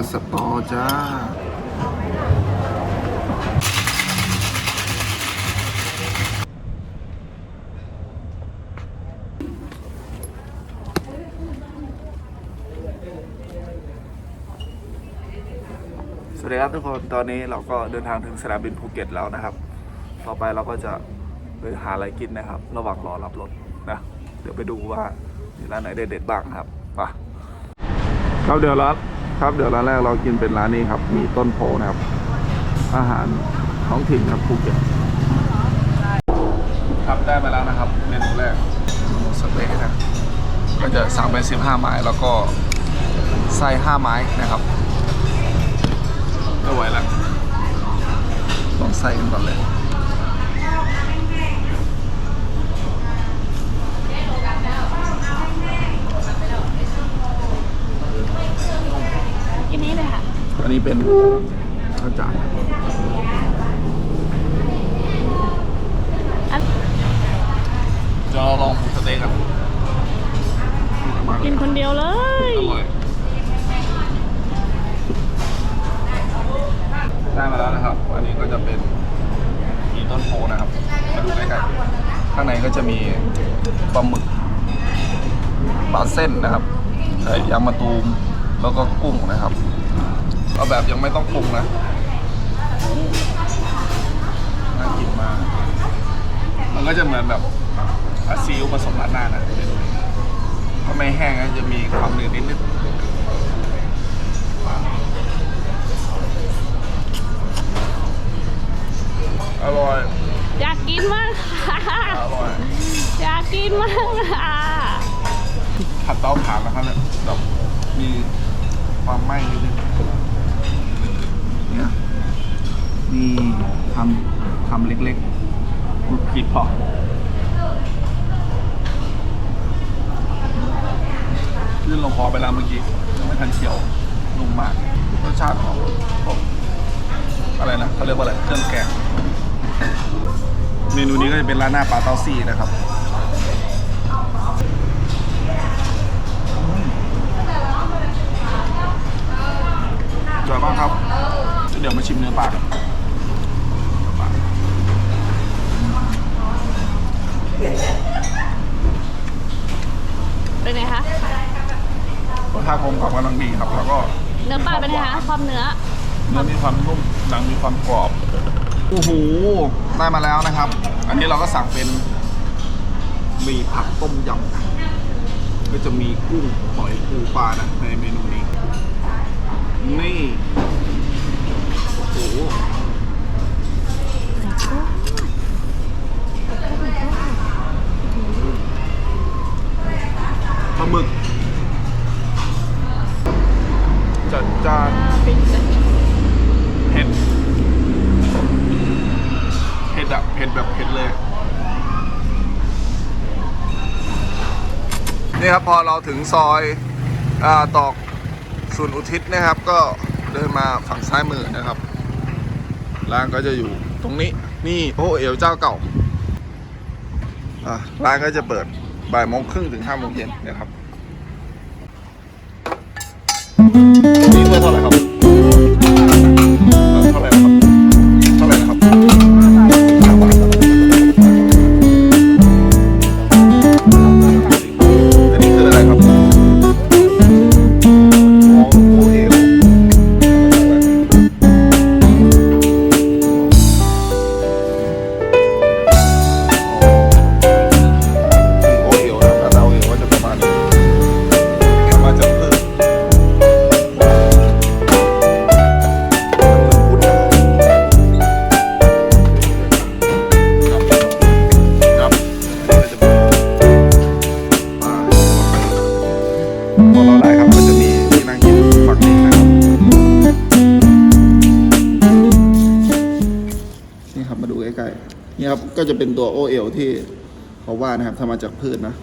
ผัดสตอจ้า สวัสดีครับทุกคน ตอนนี้เราก็เดินทางถึงสนามบินภูเก็ตแล้วนะครับ ต่อไปเราก็จะไปหาอะไรกินนะครับ ระหว่างรอรับรถนะ เดี๋ยวไปดูว่ามีร้านไหนเด็ดๆบ้างครับ ไป ครับเดี๋ยวร้าน ครับเดี๋ยวร้านแรกเรากินเป็นร้านนี้ครับ มีต้นโพนะครับ อาหารท้องถิ่นครับภูเก็ตครับได้มาแล้วนะครับเมนูแรกมูสเต๊ะนะก็จะสั่งเป็น15ไม้แล้วก็ไส้5ไม้นะครับไม่ไหวแล้วลองไส้กันก่อนเลย กินนี้เลยค่ะ อันนี้เป็นข้าวจานอันจะลองหมูสะเต๊ะกันกินคนเดียวเลย อร่อย ได้มาแล้วนะครับ อันนี้ก็จะเป็นกีต้นโพนะครับ มาดูใกล้ๆข้างในก็จะมีปลาหมึกปลาเส้นนะครับใส่ยางมะตูม แล้วก็กุ้งนะครับ เอาแบบยังไม่ต้องปรุงนะน่ากินมาก มันก็จะเหมือนแบบอาซีอิ๊วผสมราดหน้านะเมนูนี้ถ้าไม่แห้งก็จะมีความหนืดนิดๆอร่อย อยากกินมากค่ะอร่อย อยากกินมากค่ะผัดเตาถ่านนะครับเนี่ยแบบ มีความไหม้นิดนึงเนี่ยนี่ทำทำเล็กๆกุดผิดพอลื่นลงคอไปแล้วเมื่อกี้ยังไม่ทันเคี้ยวนุ่มมากรสชาติของอะไรนะเขาเรียกว่าอะไรเครื่องแกงเมนูนี้ก็จะเป็นร้านหน้าปลาเต้าซี่นะครับ จอยมากครับ เดี๋ยวมาชิมเนื้อปลากันเป็นไงคะรสชาติกลมกล่อมกำลังดีครับ แล้วก็เนื้อปลาเป็นไงคะความเนื้อเนื้อมีความนุ่มหนังมีความกรอบโอ้โหได้มาแล้วนะครับ อันนี้เราก็สั่งเป็นหมีผักต้มยำก็จะมีกุ้งหอยปูปลานะในเมนูนี้ นี่โอ้โหปลาหมึก จัดจานเผ็ดเผ็ดอะเผ็ดแบบเผ็ดเลย นี่ครับพอเราถึงซอยอตอก่วนอุทิศนะครับก็เดินมาฝั่งซ้ายมือนะครับร้านก็จะอยู่ตรงนี้นี่โอ้เอวเจ้าเก่าร้านก็จะเปิดบ่ายโมงครึ่งถึงห้าโมงเย็นนะครับ ก็จะเป็นตัวโอเอลที่เขาว่านะครับทำมาจากพืชนะ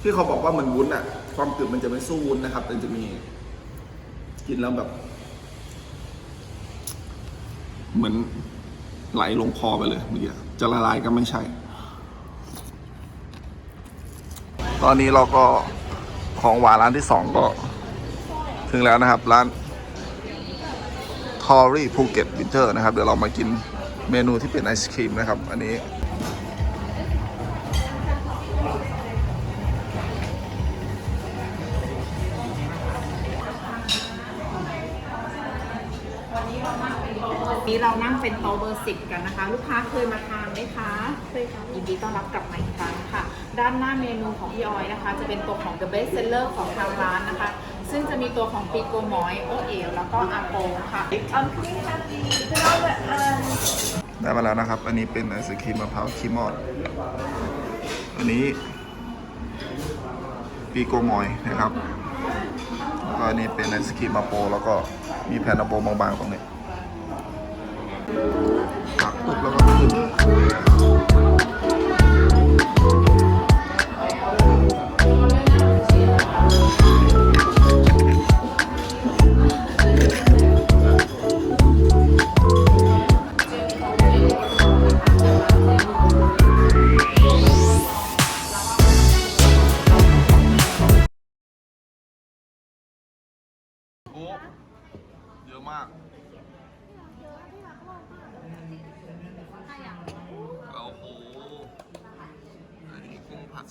ที่เขาบอกว่ามันวุ้นอะความกรึบมันจะไม่สู้วุ้นนะครับแต่จะมีกินแล้วแบบ เหมือนไหลลงคอไปเลยเมื่อกี้จะละลายก็ไม่ใช่ ตอนนี้เราก็ของหวานร้านที่สองก็ ถึงแล้วนะครับ ร้าน ทอรี่ภูเก็ตวินเทอร์นะครับ เดี๋ยวเรามากินเมนูที่เป็นไอศครีมนะครับ อันนี้นี้เรานั่งเป็นโต๊ะเบอร์สิบกันนะคะ ลูกค้าเคยมาทานไหมคะเคยค่ะยินดีต้อนรับกลับมาอีกครั้งค่ะ ด้านหน้าเมนูของพี่ออยนะคะ จะเป็นตัวของ the best seller ของทางร้านนะคะ ซึ่งจะมีตัวของปีโกมอยโอเอลแล้วก็อาโปค่ะได้มาแล้วนะครับ อันนี้เป็นไอศครีมมะพร้าวคีมอด อันนี้ปีโกมอยนะครับ แล้วก็อันนี้เป็นไอศครีมมาโปแล้วก็มีแผ่นอะโปบางๆตรงนี้ตักปุ๊บแล้วก็ขึ้น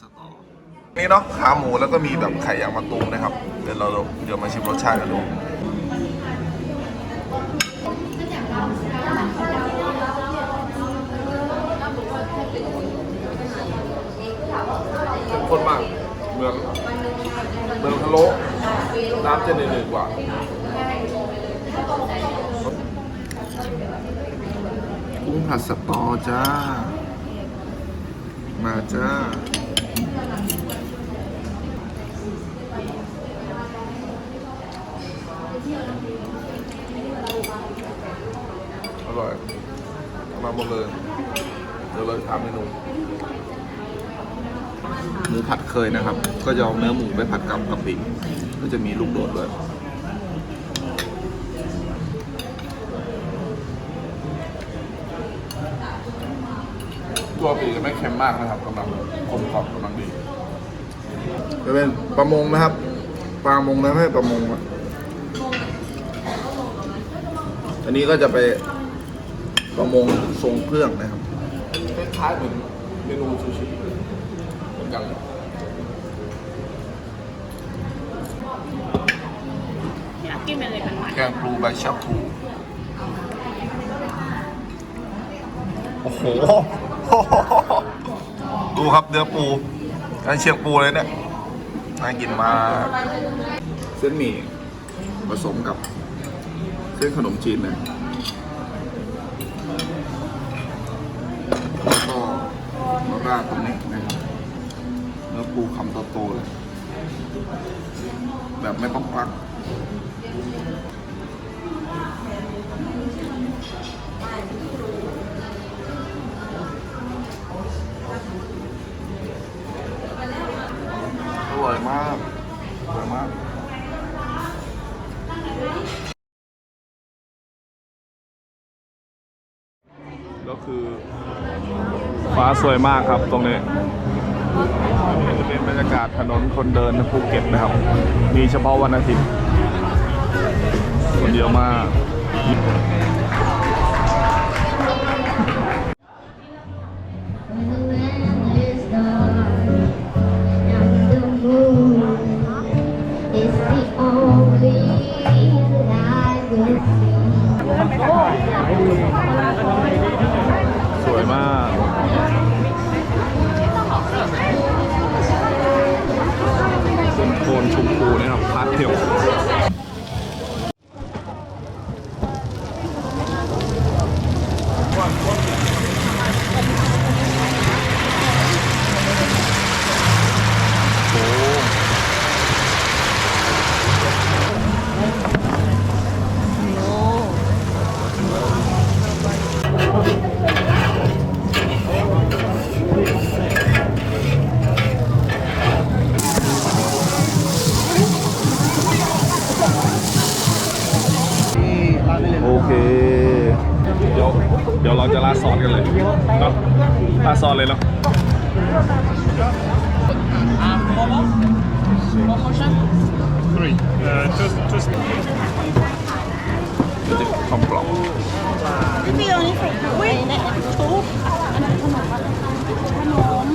สตอนี่เนาะขาหมูแล้วก็มีแบบไข่ยางมะตูมนะครับ เดี๋ยวเราเดี๋ยวมาชิมรสชาติกันดูเข้มข้นมากเหมือนเหมือนพะโลน้ำจะเหนื่อยกว่ากุ้งผัดสตอจ้า มาจ้า อ ร่อยมาหมดเลย เดี๋ยวเลยถามเมนูหมูผัดเคยนะครับ ก็จะเอาเนื้อหมูไปผัดกับกะปิก็จะมีลูกโดดด้วยตัวปีจะไม่เค็มมากนะครับกำลังกลมกล่อมกำลังดีจะเป็นประมงนะครับปลามงนะไม่ประมงอะอันนี้ก็จะไป ประมงทรงเครื่องนะครับคล้ายๆเหมือนเมนูซูชิเหมือนกันเลยอยากกินอะไรกันใหม่แกงปูใบชะพูโอ้โห ดูครับเนื้อปูอันเชียงปูเลยเนี่ย น่ากินมาก เส้นหมี่ผสมกับ เส้นขนมจีนเลยแล้วก็ มาราตรงนี้นะครับเนื้อปูคำโตๆเลย แบบไม่ต้องปัก ฟ้าสวยมากครับตรงนี้จะเป็นบรรยากาศถนนคนเดินภูเก็ตนะครับ มีเฉพาะวันอาทิตย์คนเดียวมาก น ก็จะกล่องกล่องพี่โยนี่ใส่อุ้ยชุบขนม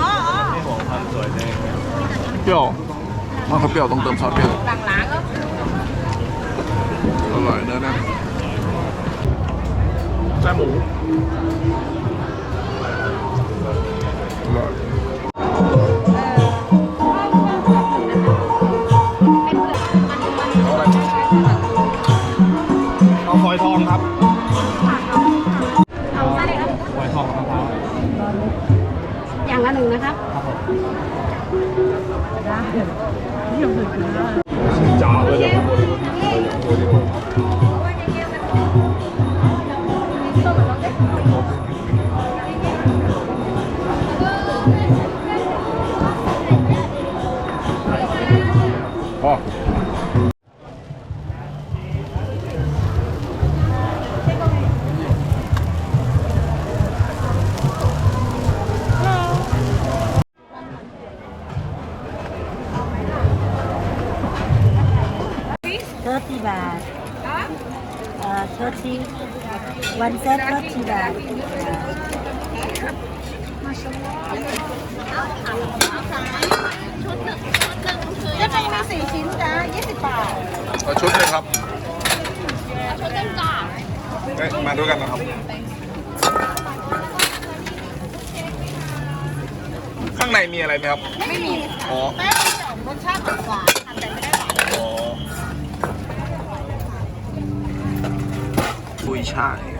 อ๋ออ๋อเปรี้ยวมากครับเปรี้ยวต้องเติมซอสเปรี้ยวหลังร้านก็อร่อยเนื้อนะแซ่บหมู 30 baht. Uh, 30. One set 30 baht. จะเป็นมีสี่ชิ้นจ้า20 บาทเอาชุดหนึ่งครับ ชุดหนึ่งจ้ามาด้วยกันนะครับ ข้างในมีอะไรไหมครับ ไม่มีอ๋อ แป้งรสชาติหวานทำแต่ไม่ได้หวาน อ๋อกุยช่าย